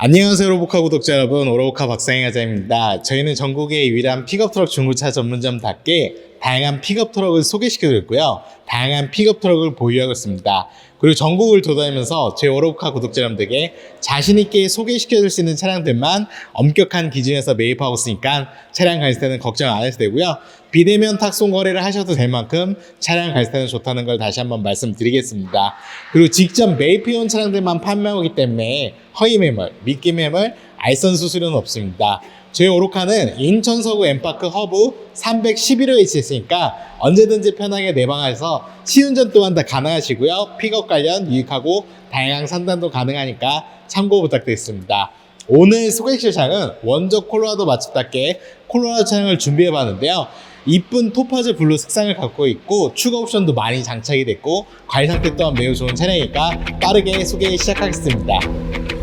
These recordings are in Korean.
안녕하세요 오로보카 구독자 여러분. 오로보카 박상희 가자입니다. 저희는 전국의 유일한 픽업 트럭 중고차 전문점답게 다양한 픽업 트럭을 소개시켜드렸고요. 다양한 픽업 트럭을 보유하고 있습니다. 그리고 전국을 돌아다니면서 저희 오로보카 구독자 여러분들에게 자신있게 소개시켜줄 수 있는 차량들만 엄격한 기준에서 매입하고 있으니까 차량 갈 때는 걱정 안 하셔도 되고요. 비대면 탁송 거래를 하셔도 될 만큼 차량 갈 때는 좋다는 걸 다시 한번 말씀드리겠습니다. 그리고 직접 매입해온 차량들만 판매하기 때문에 허위 매물, 미끼 매물, 알선 수수료는 없습니다. 저희 오로카는 인천 서구 엠파크 허브 311호에 위치했으니까 언제든지 편하게 내방해서 시운전 또한 다 가능하시고요. 픽업 관련 유익하고 다양한 상담도 가능하니까 참고 부탁드리겠습니다. 오늘 소개시킬 차량은 원조 콜로라도 맛집답게 콜로라도 차량을 준비해 봤는데요. 이쁜 토파즈 블루 색상을 갖고 있고 추가 옵션도 많이 장착이 됐고 과일 상태 또한 매우 좋은 차량이니까 빠르게 소개 시작하겠습니다.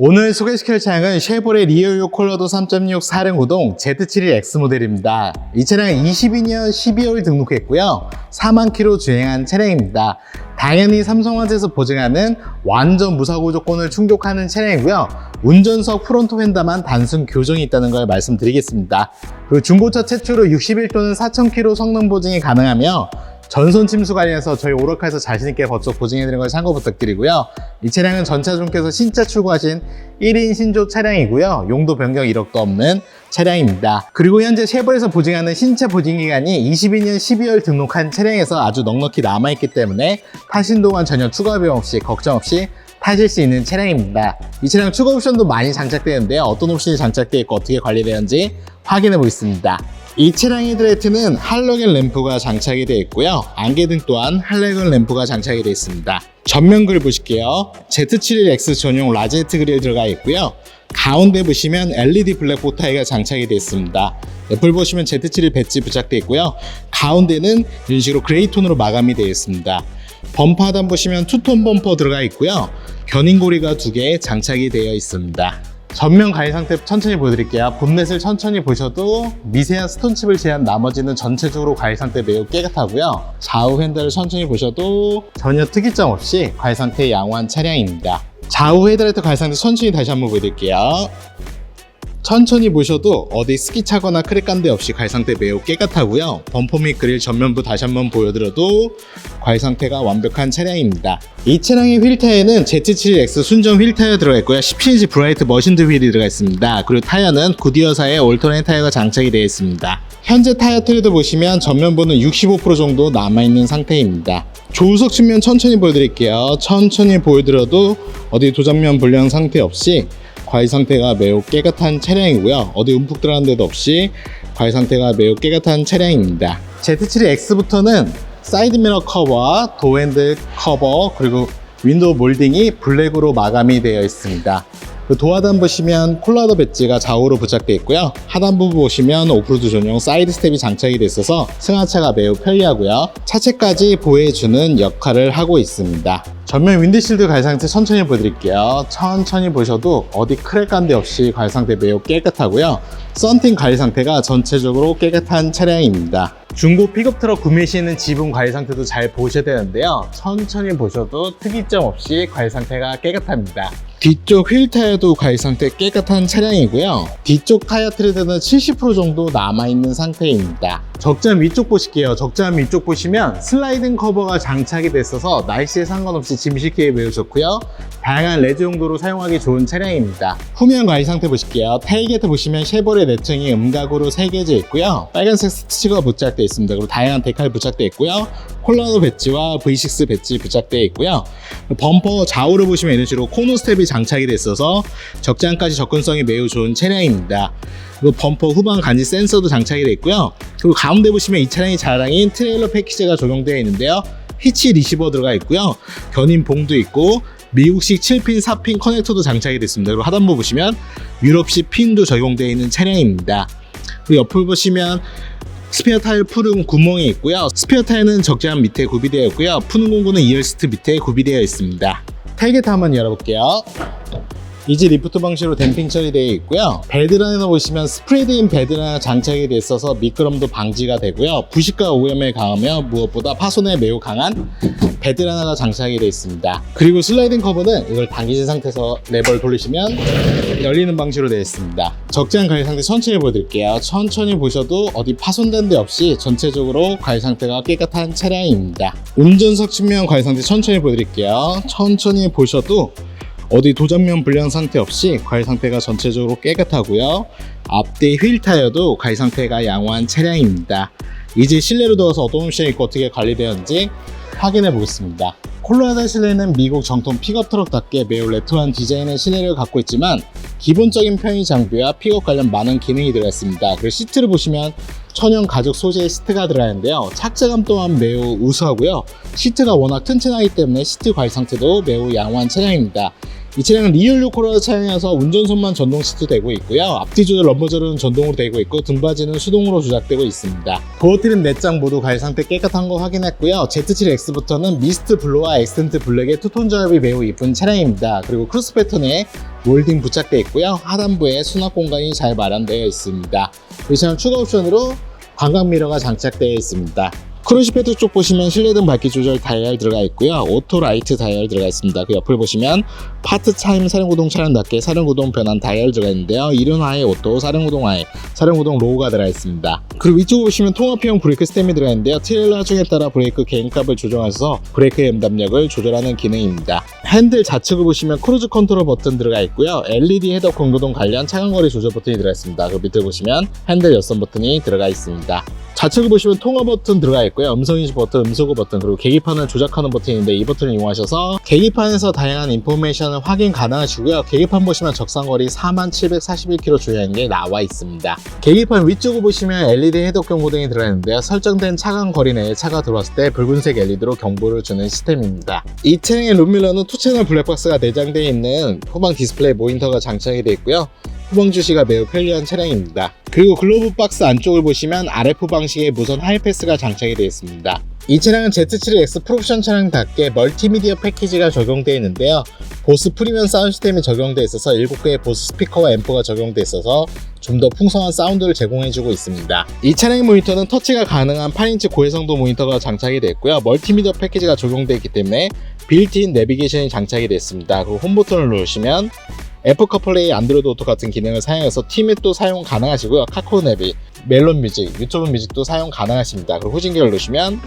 오늘 소개시킬 차량은 쉐보레 리어유 콜로도 3.6 4륜5동 Z71X 모델입니다. 이 차량은 22년 12월 등록했고요. 4만 킬로 주행한 차량입니다. 당연히 삼성화재에서 보증하는 완전 무사고 조건을 충족하는 차량이고요. 운전석 프론트 휀다만 단순 교정이 있다는 걸 말씀드리겠습니다. 그리고 중고차 최초로 61도는 4,000km 성능 보증이 가능하며 전손 침수 관련해서 저희 오로카에서 자신있게 법적 보증해드리는 걸 참고 부탁드리고요. 이 차량은 전차종께서 신차 출고하신 1인 신조 차량이고요. 용도 변경 이력도 없는 차량입니다. 그리고 현재 쉐보에서 보증하는 신차 보증 기간이 22년 12월 등록한 차량에서 아주 넉넉히 남아있기 때문에 타신 동안 전혀 추가 비용 없이 걱정 없이 타실 수 있는 차량입니다. 이 차량 추가 옵션도 많이 장착되는데요. 어떤 옵션이 장착되어 있고 어떻게 관리되는지 확인해 보겠습니다. 이 차량의 드레이트는 할로겐 램프가 장착이 되어 있고요. 안개등 또한 할로겐 램프가 장착이 되어 있습니다. 전면 그릴 보실게요. Z71X 전용 라제트 그릴 들어가 있고요. 가운데 보시면 LED 블랙 보타이가 장착이 되어 있습니다. 옆을 보시면 Z71 배지 부착되어 있고요. 가운데는 이런 식으로 그레이 톤으로 마감이 되어 있습니다. 범퍼 하단 보시면 투톤 범퍼 들어가 있고요. 견인고리가 두 개 장착이 되어 있습니다. 전면 가해 상태 천천히 보여드릴게요. 본넷을 천천히 보셔도 미세한 스톤칩을 제한 나머지는 전체적으로 가해 상태 매우 깨끗하고요. 좌우 핸들을 천천히 보셔도 전혀 특이점 없이 가해 상태 양호한 차량입니다. 좌우 헤드라이트 가해 상태 천천히 다시 한번 보여드릴게요. 천천히 보셔도 어디 스키 차거나 크랙 간데 없이 가해 상태 매우 깨끗하고요. 범퍼 및 그릴 전면부 다시 한번 보여드려도 가해 상태가 완벽한 차량입니다. 이 차량의 휠 타이어는 Z7X 순정 휠 타이어 들어가 있고요. 17인치 브라이트 머신드 휠이 들어가 있습니다. 그리고 타이어는 구디어사의 올터넷 타이어가 장착이 되어 있습니다. 현재 타이어 트레드 보시면 전면부는 65% 정도 남아있는 상태입니다. 조수석 측면 천천히 보여드릴게요. 천천히 보여드려도 어디 도장면 불량 상태 없이 과일 상태가 매우 깨끗한 차량이고요. 어디 움푹 들어간 데도 없이 과일 상태가 매우 깨끗한 차량입니다. Z7X부터는 사이드미러 커버와 도핸들 커버 그리고 윈도우 몰딩이 블랙으로 마감이 되어 있습니다. 그 도하단 보시면 콜라더 배지가 좌우로 부착되어 있고요. 하단부 보시면 오프로드 전용 사이드 스텝이 장착이 돼 있어서 승하차가 매우 편리하고요. 차체까지 보호해주는 역할을 하고 있습니다. 전면 윈드실드 갈 상태 천천히 보여드릴게요. 천천히 보셔도 어디 크랙 간 데 없이 갈 상태 매우 깨끗하고요. 썬팅 관리 상태가 전체적으로 깨끗한 차량입니다. 중고 픽업 트럭 구매 시에는 지분 관리 상태도 잘 보셔야 되는데요. 천천히 보셔도 특이점 없이 관리 상태가 깨끗합니다. 뒤쪽 휠 타이어도 관리 상태 깨끗한 차량이고요. 뒤쪽 타이어 트레드는 70% 정도 남아있는 상태입니다. 적장 위쪽 보실게요. 적장 위쪽 보시면 슬라이딩 커버가 장착이 됐어서 날씨에 상관없이 짐 싣기에 매우 좋고요. 다양한 레저 용도로 사용하기 좋은 차량입니다. 후면 관리 상태 보실게요. 테일게이트 보시면 쉐보레 내층이 음각으로 새겨져 있고요. 빨간색 스티커가 부착되어 있습니다. 그리고 다양한 데칼 부착되어 있고요. 콜라도 배지와 V6 배지 부착되어 있고요. 범퍼 좌우를 보시면 이런 식으로 코너 스텝이 장착이 돼 있어서 적장까지 접근성이 매우 좋은 차량입니다. 그리고 범퍼 후방 간지 센서도 장착이 있고요. 그리고 가운데 보시면 이 차량이 자랑인 트레일러 패키지가 적용되어 있는데요. 히치 리시버 들어가 있고요. 견인 봉도 있고 미국식 7핀, 4핀 커넥터도 장착이 됐습니다. 그리고 하단부 보시면 유럽식 핀도 적용되어 있는 차량입니다. 그리고 옆을 보시면 스페어 타일 푸른 구멍이 있고요. 스페어 타일은 적재함 밑에 구비되어 있고요. 푸는 공구는 2열스트 밑에 구비되어 있습니다. 타일게트 한번 열어볼게요. 이지 리프트 방식으로 댐핑 처리되어 있고요. 베드라인을 보시면 스프레드인 베드라인 장착이 돼 있어서 미끄럼도 방지가 되고요. 부식과 오염에 강하며 무엇보다 파손에 매우 강한 베드라인가 장착이 되어 있습니다. 그리고 슬라이딩 커버는 이걸 당기신 상태에서 레버를 돌리시면 열리는 방식으로 되어 있습니다. 적재한 가위 상태 천천히 보여드릴게요. 천천히 보셔도 어디 파손된 데 없이 전체적으로 가위 상태가 깨끗한 차량입니다. 운전석 측면 가위 상태 천천히 보여드릴게요. 천천히 보셔도 어디 도장면 불량 상태 없이 과일 상태가 전체적으로 깨끗하고요. 앞뒤 휠 타이어도 과일 상태가 양호한 차량입니다. 이제 실내로 들어서 어떤 옵션이 있고 어떻게 관리되었는지 확인해 보겠습니다. 콜로라도 실내는 미국 정통 픽업 트럭답게 매우 레트로한 디자인의 실내를 갖고 있지만 기본적인 편의 장비와 픽업 관련 많은 기능이 들어있습니다. 그리고 시트를 보시면 천연 가죽 소재의 시트가 들어있는데요. 착재감 또한 매우 우수하고요. 시트가 워낙 튼튼하기 때문에 시트 관리 상태도 매우 양호한 차량입니다. 이 차량은 리얼 코로라 차량이어서 운전선만 전동 시트 되고 있고요. 앞뒤 조절 럼버절은 전동으로 되고 있고 등받이는 수동으로 조작되고 있습니다. 도어 트림 4장 모두 가일 상태 깨끗한 거 확인했고요. Z7X부터는 미스트 블루와 엑센트 블랙의 투톤 조합이 매우 이쁜 차량입니다. 그리고 크루스 패턴에 몰딩 부착되어 있고요. 하단부에 수납 공간이 잘 마련되어 있습니다. 이 차량 추가 옵션으로 광각 미러가 장착되어 있습니다. 크루시 패드 쪽 보시면 실내등 밝기 조절 다이얼 들어가 있고요. 오토 라이트 다이얼 들어가 있습니다. 그 옆을 보시면 파트 타임 사륜구동 차량답게 사륜구동 변환 다이얼 들어가 있는데요. 이륜 하에 오토, 사륜구동 하에 사륜구동 로우가 들어가 있습니다. 그리고 위쪽을 보시면 통합형 브레이크 스템이 들어가 있는데요. 트레일러 중에 따라 브레이크 개인값을 조정하셔서 브레이크의 음담력을 조절하는 기능입니다. 핸들 좌측을 보시면 크루즈 컨트롤 버튼 들어가 있고요. LED 헤더 공조동 관련 차간거리 조절 버튼이 들어가 있습니다. 그 밑에 보시면 핸들 여선 버튼이 들어가 있습니다. 좌측을 보시면 통화 버튼 들어가 있고 요. 음성 인식 버튼, 음소거 버튼, 그리고 계기판을 조작하는 버튼인데 이 버튼을 이용하셔서 계기판에서 다양한 인포메이션을 확인 가능하시고요. 계기판 보시면 적상거리 4741km 주행한 게 나와 있습니다. 계기판 위쪽을 보시면 LED 헤더 경고등이 들어가 있는데요. 설정된 차간 거리 내에 차가 들어왔을 때 붉은색 LED로 경보를 주는 시스템입니다. 이 차량의 룸밀러는 투채널 블랙박스가 내장되어 있는 후방 디스플레이 모니터가 장착이 되어 있고요. 후방 주시가 매우 편리한 차량입니다. 그리고 글로브 박스 안쪽을 보시면 RF 방식의 무선 하이패스가 장착이 되어 있습니다. 이 차량은 Z7X 프로옵션 차량답게 멀티미디어 패키지가 적용되어 있는데요. 보스 프리미엄 사운드 시스템이 적용되어 있어서 7개의 보스 스피커와 앰프가 적용되어 있어서 좀 더 풍성한 사운드를 제공해주고 있습니다. 이 차량의 모니터는 터치가 가능한 8인치 고해상도 모니터가 장착이 되어 있고요. 멀티미디어 패키지가 적용되어 있기 때문에 빌트인 내비게이션이 장착이 되어 있습니다. 그리고 홈 버튼을 누르시면 애플 카플레이, 안드로이드 오토 같은 기능을 사용해서 티밋도 사용 가능하시고요. 카카오 내비, 멜론 뮤직, 유튜브 뮤직도 사용 가능하십니다. 그리고 후진기를 누르시면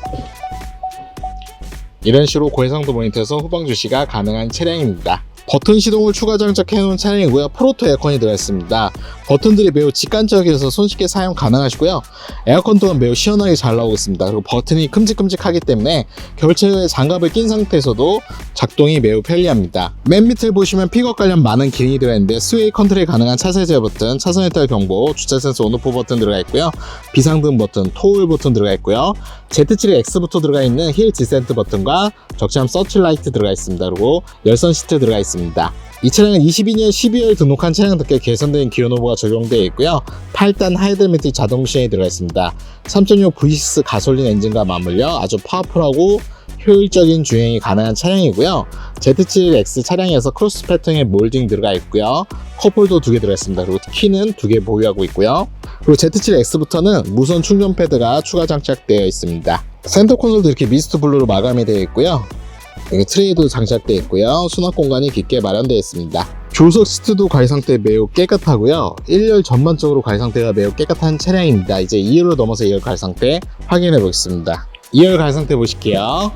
이런 식으로 고해상도 모니터에서 후방 주시가 가능한 차량입니다. 버튼 시동을 추가 장착해 놓은 차량이고요. 프로토 에어컨이 들어있습니다. 버튼들이 매우 직관적이어서 손쉽게 사용 가능하시고요. 에어컨 또한 매우 시원하게 잘 나오고 있습니다. 그리고 버튼이 큼직큼직하기 때문에 결체에 장갑을 낀 상태에서도 작동이 매우 편리합니다. 맨 밑을 보시면 픽업 관련 많은 기능이 들어 있는데 스웨이 컨트롤이 가능한 차세 제어 버튼, 차선 해탈 경보, 주차 센서 온오프 버튼 들어가 있고요. 비상등 버튼, 토울 버튼 들어가 있고요. Z7X부터 들어가 있는 힐 디센트 버튼과 적시함 서치 라이트 들어가 있습니다. 그리고 열선 시트 들어가 있습니다. 이 차량은 22년 12월 등록한 차량답게 개선된 기어 노브가 적용되어 있고요. 8단 하이드로매틱 자동 시전이 들어가 있습니다. 3.6 V6 가솔린 엔진과 맞물려 아주 파워풀하고 효율적인 주행이 가능한 차량이고요. Z7X 차량에서 크로스 패턴의 몰딩 들어가 있고요. 컵홀더 두개 들어가 있습니다. 그리고 키는 두 개 보유하고 있고요. 그리고 Z7X부터는 무선 충전 패드가 추가 장착되어 있습니다. 센터 콘솔도 이렇게 미스트 블루로 마감이 되어 있고요. 여기 트레이도 장착되어 있고요. 수납 공간이 깊게 마련되어 있습니다. 조석 시트도 관리 상태 매우 깨끗하고요. 1열 전반적으로 관리 상태가 매우 깨끗한 차량입니다. 이제 2열로 넘어서 2열 관리 상태 확인해 보겠습니다. 2열 관리 상태 보실게요.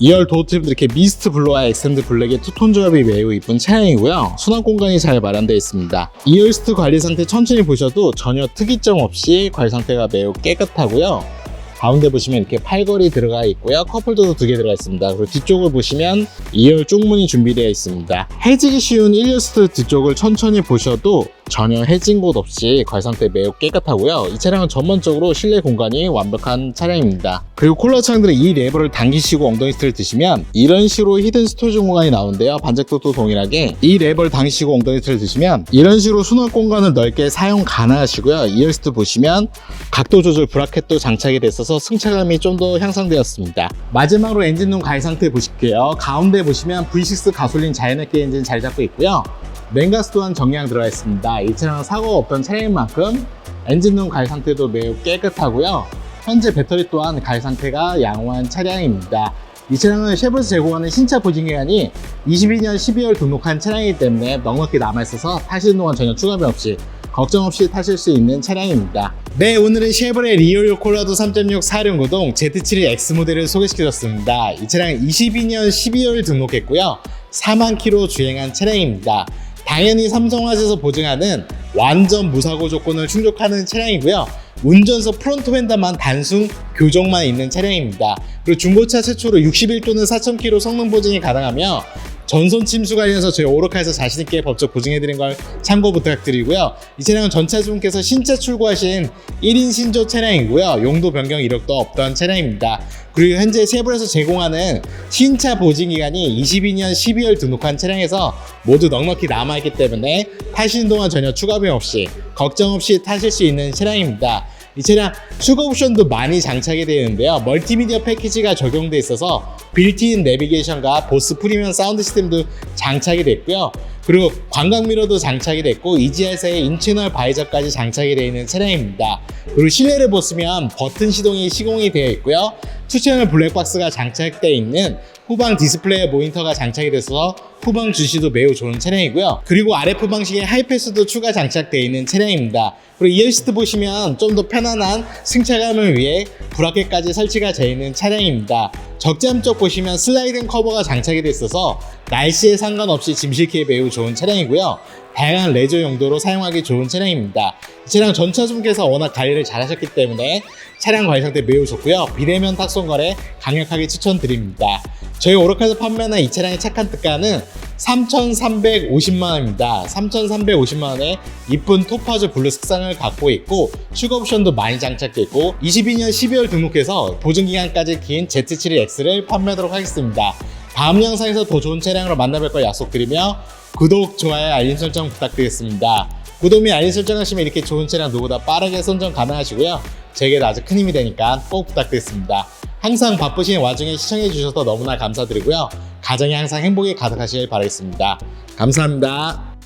2열 도어 트립도 이렇게 미스트 블루와 엑센드 블랙의 투톤 조합이 매우 이쁜 차량이고요. 수납 공간이 잘 마련되어 있습니다. 2열 시트 관리 상태 천천히 보셔도 전혀 특이점 없이 관리 상태가 매우 깨끗하고요. 가운데 보시면 이렇게 팔걸이 들어가 있고요. 컵홀더도 두 개 들어가 있습니다. 그리고 뒤쪽을 보시면 2열 쪽문이 준비되어 있습니다. 해지기 쉬운 1열 시트 뒤쪽을 천천히 보셔도 전혀 해진 곳 없이 관리 상태 매우 깨끗하고요. 이 차량은 전반적으로 실내 공간이 완벽한 차량입니다. 그리고 콜라 차량들은 이 레버를 당기시고 엉덩이 스트를 드시면 이런 식으로 히든 스토리지 공간이 나오는데요. 반작도도 동일하게 이 레버를 당기시고 엉덩이 스트를 드시면 이런 식으로 수납 공간을 넓게 사용 가능하시고요. 2열 시트 보시면 각도 조절 브라켓도 장착이 됐어서 승차감이 좀 더 향상되었습니다. 마지막으로 엔진룸 가해 상태 보실게요. 가운데 보시면 V6 가솔린 자연흡기 엔진 잘 잡고 있고요. 냉가스 또한 정량 들어가 있습니다. 이 차량은 사고가 없던 차량인 만큼 엔진룸 가해 상태도 매우 깨끗하고요. 현재 배터리 또한 가해 상태가 양호한 차량입니다. 이 차량은 쉐보에서 제공하는 신차 보증기간이 22년 12월 등록한 차량이기 때문에 넉넉히 남아있어서 타시는 동안 전혀 추가비 없이 걱정 없이 타실 수 있는 차량입니다. 네, 오늘은 쉐보레 리오요 콜라도 3.6 4륜구동 Z7X 모델을 소개시켜줬습니다. 이 차량은 22년 12월 등록했고요. 4만 킬로 주행한 차량입니다. 당연히 삼성화재에서 보증하는 완전 무사고 조건을 충족하는 차량이고요. 운전석 프론트 휀다만 단순 교정만 있는 차량입니다. 그리고 중고차 최초로 61 또는 4,000km 성능 보증이 가능하며 전손 침수 관련해서 저희 오르카에서 자신 있게 법적 보증해드린 걸 참고 부탁드리고요. 이 차량은 전차주분께서 신차 출고하신 1인 신조 차량이고요. 용도 변경 이력도 없던 차량입니다. 그리고 현재 세불에서 제공하는 신차 보증 기간이 22년 12월 등록한 차량에서 모두 넉넉히 남아있기 때문에 타시는 동안 전혀 추가 비용 없이 걱정 없이 타실 수 있는 차량입니다. 이 차량 추가 옵션도 많이 장착이 되어 있는데요. 멀티미디어 패키지가 적용돼 있어서 빌트인 내비게이션과 보스 프리미엄 사운드 시스템도 장착이 됐고요. 그리고 광각 미러도 장착이 됐고 EGR사의 인채널 바이저까지 장착이 되어 있는 차량입니다. 그리고 실내를 보시면 버튼 시동이 시공이 되어 있고요. 투채널 블랙박스가 장착되어 있는 후방 디스플레이 모니터가 장착이 돼서 후방 주시도 매우 좋은 차량이고요. 그리고 RF 방식의 하이패스도 추가 장착되어 있는 차량입니다. 그리고 이어 시트 보시면 좀 더 편안한 승차감을 위해 브라켓까지 설치가 되어 있는 차량입니다. 적재함 쪽 보시면 슬라이딩 커버가 장착이 돼 있어서 날씨에 상관없이 짐 싣기에 매우 좋은 차량이고요. 다양한 레저 용도로 사용하기 좋은 차량입니다. 이 차량 전차주분께서 워낙 관리를 잘 하셨기 때문에 차량 관리 상태 매우 좋고요. 비대면 탁송 거래 강력하게 추천드립니다. 저희 오르카에서 판매하는 이 차량의 착한 특가는 3,350만 원입니다. 3,350만 원에 이쁜 토파즈 블루 색상을 갖고 있고 추가 옵션도 많이 장착되어 있고 22년 12월 등록해서 보증기간까지 긴 Z7X를 판매하도록 하겠습니다. 다음 영상에서 더 좋은 차량으로 만나뵐 걸 약속드리며 구독, 좋아요, 알림 설정 부탁드리겠습니다. 구독 및 알림 설정하시면 이렇게 좋은 차량 누구보다 빠르게 선정 가능하시고요. 제게도 아주 큰 힘이 되니까 꼭 부탁드리겠습니다. 항상 바쁘신 와중에 시청해주셔서 너무나 감사드리고요. 가정이 항상 행복이 가득하시길 바라겠습니다. 감사합니다.